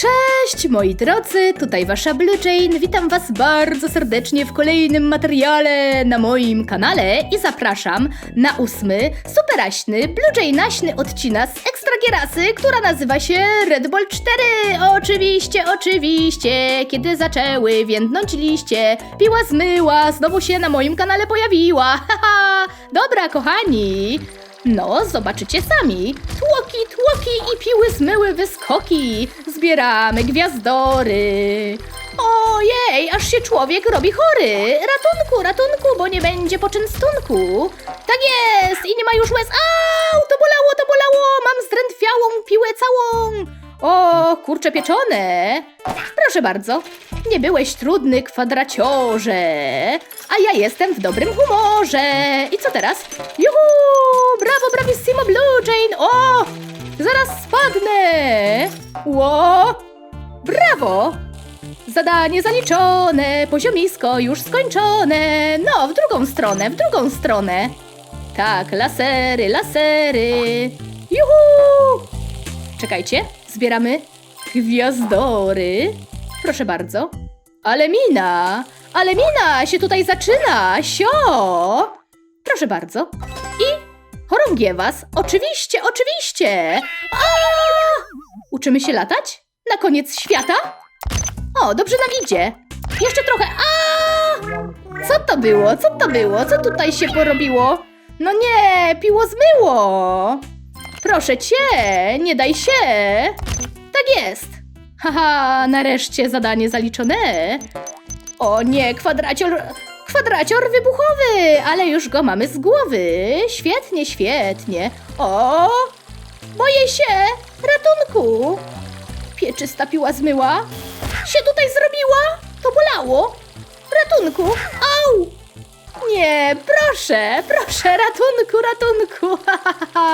Cześć moi drodzy, tutaj wasza Blue Jane. Witam was bardzo serdecznie w kolejnym materiale na moim kanale i zapraszam na ósmy, superaśny, Blue Jane'aśny odcinek z Ekstra Gierasy, która nazywa się Red Bull 4. Oczywiście, oczywiście, kiedy zaczęły więdnąć liście, piła zmyła, znowu się na moim kanale pojawiła. Haha, dobra kochani, no, zobaczycie sami. Tłoki, tłoki i piły zmyły wyskoki. Zbieramy gwiazdory. Ojej, aż się człowiek robi chory. Ratunku, ratunku, bo nie będzie poczęstunku. Tak jest i nie ma już łez. Au, to bolało, to bolało. Mam zdrętwiałą piłę całą. O, kurcze pieczone. Proszę bardzo. Nie byłeś trudny, kwadraciorze. A ja jestem w dobrym humorze. I co teraz? Juhu! Brawo, bravissimo Blue Jane! O! Ło! Brawo! Zadanie zaliczone, poziomisko już skończone. No, w drugą stronę, w drugą stronę. Tak, lasery, lasery. Juhu! Czekajcie, zbieramy gwiazdory. Proszę bardzo. Ale mina, ale mina się tutaj zaczyna, sio! Proszę bardzo. I chorągiewas, oczywiście, oczywiście. A! Uczymy się latać? Na koniec świata? O, dobrze nam idzie. Jeszcze trochę. A! Co to było? Co to było? Co tutaj się porobiło? No nie, piło zmyło. Proszę cię, nie daj się. Tak jest. Haha, nareszcie zadanie zaliczone. O nie, kwadracior. Kwadracior wybuchowy, ale już go mamy z głowy. Świetnie, świetnie. O! Boję się! Ratunku! Pieczysta piła zmyła. Się tutaj zrobiła? To bolało. Ratunku! Au! Nie, proszę, proszę, ratunku, ratunku!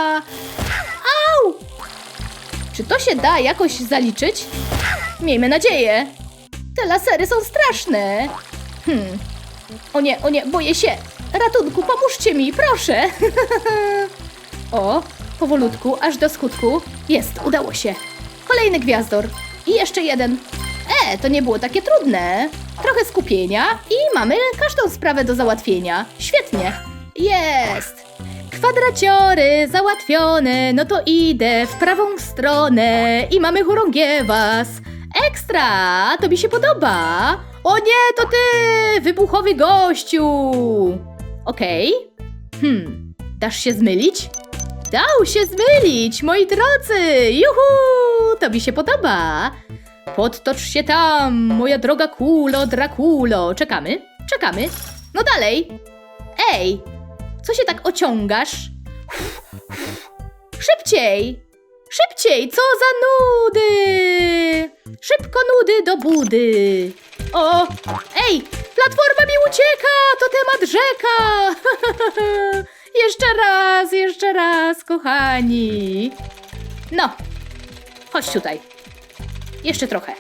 Au! Czy to się da jakoś zaliczyć? Miejmy nadzieję. Te lasery są straszne. Hmm. O nie, o nie, boję się. Ratunku, pomóżcie mi, proszę. o, powolutku, aż do skutku. Jest, udało się. Kolejny gwiazdor. I jeszcze jeden. E, to nie było takie trudne. Trochę skupienia i mamy każdą sprawę do załatwienia. Świetnie. Jest. Kwadraciory załatwione, no to idę w prawą stronę i mamy chorągiewas. Ekstra, to mi się podoba. O nie, to ty, wybuchowy gościu. Okej. Hmm, dasz się zmylić? Dał się zmylić, moi drodzy! Juhu! To mi się podoba! Podtocz się tam, moja droga kulo, Drakulo. Czekamy, czekamy. No dalej. Ej, co się tak ociągasz? Szybciej! Szybciej, co za nudy! Szybko nudy do budy. O, ej, platforma mi ucieka, to temat rzeka. jeszcze raz, jeszcze raz, kochani. No, chodź tutaj. Jeszcze trochę.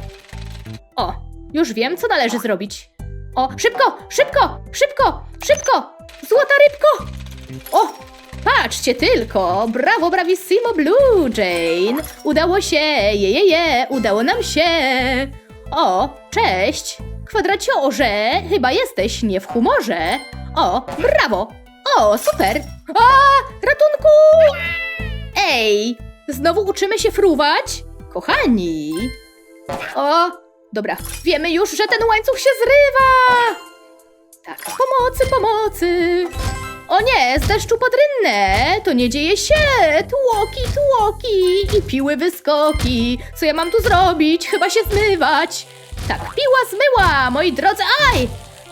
O, już wiem, co należy zrobić. O, szybko, szybko, szybko, szybko! Złota rybko! O, patrzcie tylko! Brawo, bravissimo Blue Jane! Udało się, je, je, je, udało nam się! O, cześć! Kwadraciorze, chyba jesteś nie w humorze. O, brawo! O, super! A, ratunku! Ej, znowu uczymy się fruwać? Kochani! O, dobra, wiemy już, że ten łańcuch się zrywa! Tak, pomocy, pomocy! O nie, z deszczu pod rynnę! To nie dzieje się! Tłoki, tłoki i piły wyskoki! Co ja mam tu zrobić? Chyba się zmywać! Tak, piła zmyła, moi drodzy! Aj!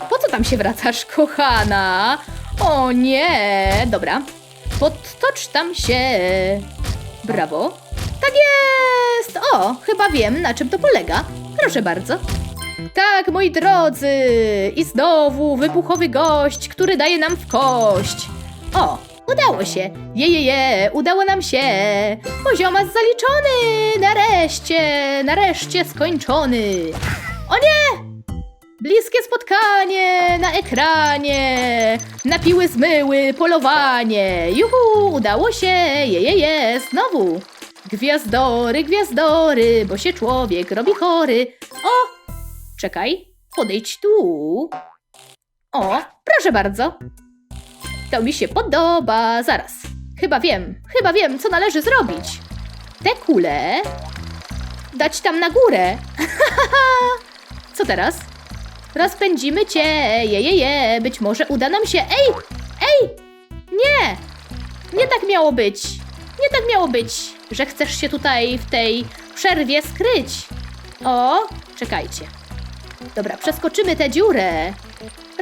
Po co tam się wracasz, kochana? O nie! Dobra, podtocz tam się! Brawo! Tak jest! O, chyba wiem, na czym to polega. Proszę bardzo. Tak, moi drodzy! I znowu wybuchowy gość, który daje nam w kość. O, udało się. Je, je, je, udało nam się. Poziomas zaliczony. Nareszcie, nareszcie skończony. O nie! Bliskie spotkanie na ekranie. Napiły zmyły polowanie. Juhu, udało się. Je, je, je, znowu. Gwiazdory, gwiazdory, bo się człowiek robi chory. O! Czekaj, podejdź tu. O, proszę bardzo. To mi się podoba. Zaraz. Chyba wiem, chyba wiem, co należy zrobić. Te kule dać tam na górę. co teraz? Rozpędzimy cię, je, je, je. Być może uda nam się. Ej, ej, nie, nie tak miało być. Nie tak miało być, że chcesz się tutaj w tej przerwie skryć. O, czekajcie. Dobra, przeskoczymy tę dziurę.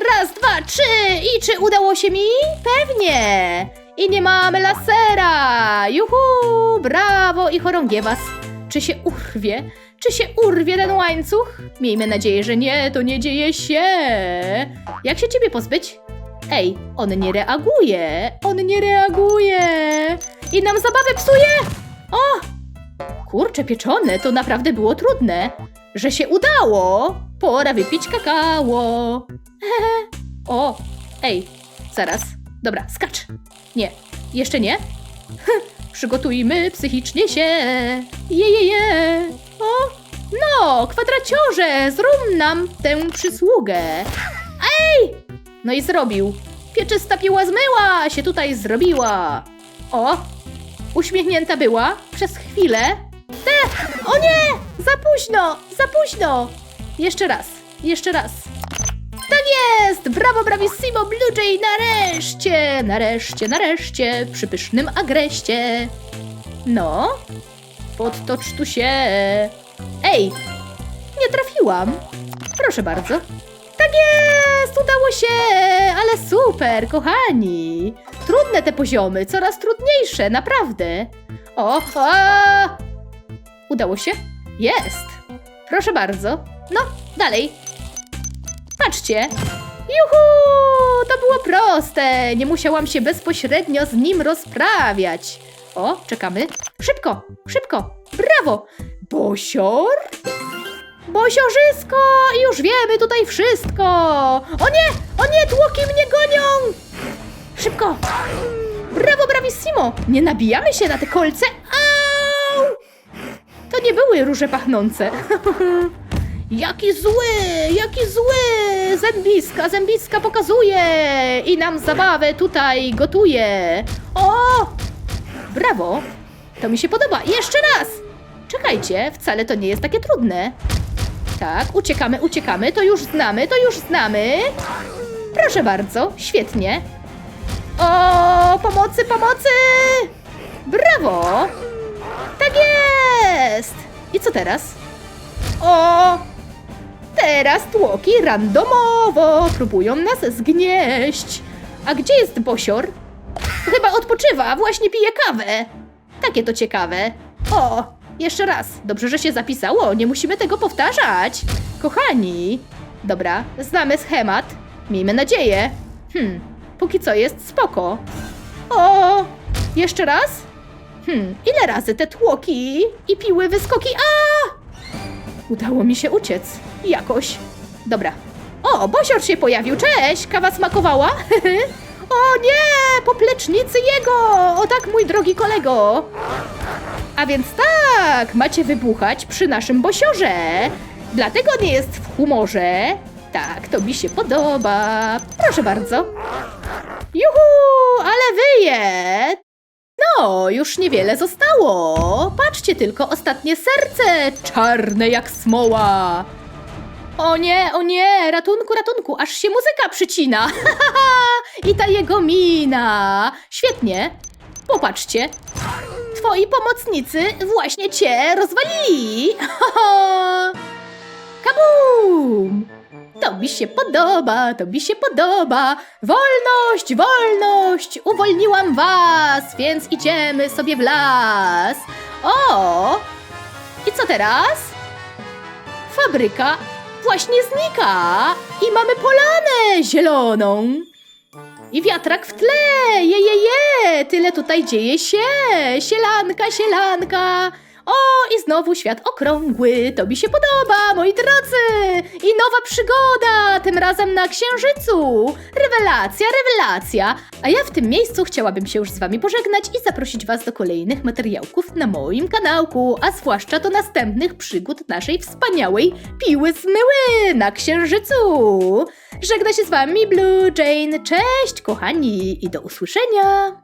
Raz, dwa, trzy! I czy udało się mi? Pewnie! I nie mamy lasera! Juhu! Brawo i chorągie was! Czy się urwie? Czy się urwie ten łańcuch? Miejmy nadzieję, że nie, to nie dzieje się! Jak się ciebie pozbyć? Ej, on nie reaguje! On nie reaguje! I nam zabawę psuje! O! Kurcze pieczone, to naprawdę było trudne. Że się udało! Pora wypić kakao! O, ej, zaraz. Dobra, skacz. Nie, jeszcze nie. Przygotujmy psychicznie się. Je, je, je. O, no, kwadraciorze, zrób nam tę przysługę. Ej! No i zrobił. Pieczysta piła zmyła, się tutaj zrobiła. O, uśmiechnięta była przez chwilę. Te, o nie! Za późno, za późno. Jeszcze raz, jeszcze raz. Tak jest! Brawo, bravissimo, Blue Jay, nareszcie! Nareszcie, nareszcie, przy pysznym agreście. No, podtocz tu się. Ej, nie trafiłam. Proszę bardzo. Tak jest! Udało się! Ale super, kochani! Trudne te poziomy, coraz trudniejsze, naprawdę. O, a! Udało się? Jest! Proszę bardzo. No, dalej. Patrzcie! Juhu! To było proste! Nie musiałam się bezpośrednio z nim rozprawiać. O, czekamy. Szybko, szybko! Brawo! Bosior? Bosiorzysko! Już wiemy tutaj wszystko! O nie! O nie! Tłoki mnie gonią! Szybko! Brawo, bravissimo! Nie nabijamy się na te kolce! Au! To nie były róże pachnące. Jaki zły, jaki zły! Zębiska, zębiska pokazuje i nam zabawę tutaj gotuje. O! Brawo! To mi się podoba. Jeszcze raz! Czekajcie, wcale to nie jest takie trudne. Tak, uciekamy, uciekamy, to już znamy, to już znamy. Proszę bardzo, świetnie. O, pomocy, pomocy! Brawo! Tak jest! I co teraz? O! Teraz tłoki randomowo próbują nas zgnieść. A gdzie jest Bosior? Chyba odpoczywa, właśnie pije kawę. Takie to ciekawe. O, jeszcze raz. Dobrze, że się zapisało, nie musimy tego powtarzać. Kochani. Dobra, znamy schemat. Miejmy nadzieję. Hmm, póki co jest spoko. O, jeszcze raz? Hmm, ile razy te tłoki i piły wyskoki? A! Udało mi się uciec. Jakoś. Dobra. O, Bosior się pojawił. Cześć! Kawa smakowała? o nie! Poplecznicy jego! O tak, mój drogi kolego! A więc tak, macie wybuchać przy naszym Bosiorze. Dlatego nie jest w humorze. Tak, to mi się podoba. Proszę bardzo. Juhu, ale wyje! No, już niewiele zostało. Patrzcie tylko, ostatnie serce, czarne jak smoła. O nie, o nie, ratunku, ratunku, aż się muzyka przycina. I ta jego mina. Świetnie. Popatrzcie. Twoi pomocnicy właśnie cię rozwalili. Kabum! To mi się podoba, to mi się podoba. Wolność, wolność! Uwolniłam was, więc idziemy sobie w las. O! I co teraz? Fabryka właśnie znika i mamy polanę zieloną. I wiatrak w tle, je, je, je, tyle tutaj dzieje się. Sielanka, sielanka. O, i znowu świat okrągły, to mi się podoba, moi drodzy! I nowa przygoda, tym razem na Księżycu! Rewelacja, rewelacja! A ja w tym miejscu chciałabym się już z wami pożegnać i zaprosić was do kolejnych materiałków na moim kanałku, a zwłaszcza do następnych przygód naszej wspaniałej piły zmyły na Księżycu! Żegna się z wami Blue Jane, cześć kochani i do usłyszenia!